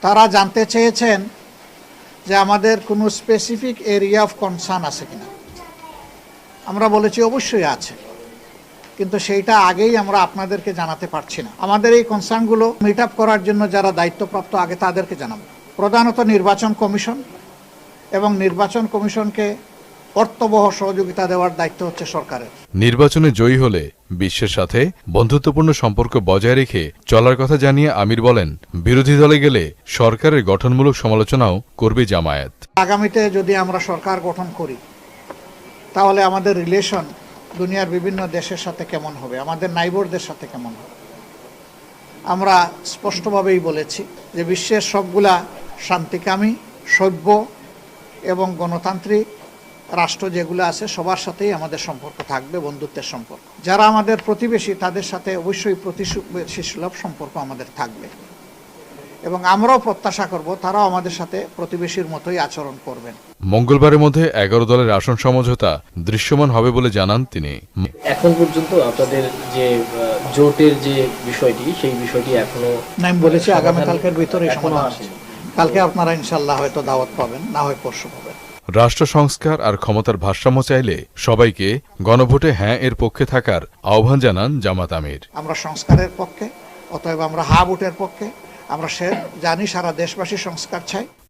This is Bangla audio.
তারা জানতে চেয়েছেন যে আমাদের কোনো স্পেসিফিক এরিয়া অফ কনসার্ন আছে কিনা। আমরা বলেছি অবশ্যই আছে। কিন্তু সেইটা আগেই আমরা আপনাদেরকে জানাতে পারছি না। আমাদের এই কনসার্নগুলো মিট আপ করার জন্য যারা দায়িত্বপ্রাপ্ত, আগে তাদেরকে জানাব। প্রধানত নির্বাচন কমিশন এবং নির্বাচন কমিশনকে অর্থবহ সহযোগিতা দেওয়ার দায়িত্ব হচ্ছে সরকারের। নির্বাচনে জয়ী হলে বিশ্বের সাথে বন্ধুত্বপূর্ণ সম্পর্ক বজায় রেখে চলার কথা জানিয়ে আমির বলেন বিরোধী দলে গেলে সরকারের গঠনমূলক সমালোচনাও করবে জামায়াত। আগামীতে যদি আমরা সরকার গঠন করি তাহলে আমাদের রিলেশন দুনিয়ার বিভিন্ন দেশের সাথে কেমন হবে? আমাদের নাইবরদের সাথে কেমন হবে? আমরা স্পষ্টভাবেই বলেছি যে বিশ্বের সবগুলা শান্তিকামী সভ্য এবং গণতান্ত্রিক রাষ্ট্র যেগুলো আছে সবার সাথেই আমাদের সম্পর্ক থাকবে বন্ধুত্বের সম্পর্ক। যারা আমাদের প্রতিবেশী তাদের সাথে অবশ্যই প্রতিবেশী সুলভ সম্পর্ক আমাদের থাকবে। এবং আমরাও প্রত্যাশা করব তারাও আমাদের সাথে প্রতিবেশীর মতোই আচরণ করবেন। মঙ্গলবারের মধ্যে এগারো দলের আসন সমঝোতা দৃশ্যমান হবে বলে জানান তিনি। এখন পর্যন্ত আপনাদের যে জোটের যে বিষয়টি সেই বিষয়টি এখনও না, আমি বলেছি আগামীকালকের ভিতরে সমাধান। কালকে আপনারা ইনশাল্লাহ হয়তো দাওয়াত পাবেন না হয় পরশু পাবেন। রাষ্ট্র সংস্কার আর ক্ষমতার ভারসাম্য চাইলে সবাইকে গণভোটে হ্যাঁ এর পক্ষে থাকার আহ্বান জানান জামাত আমির। আমরা সংস্কারের পক্ষে, অতএব আমরা হা ভোটের পক্ষে, আমরা সে জানি সারা দেশবাসী সংস্কার চাই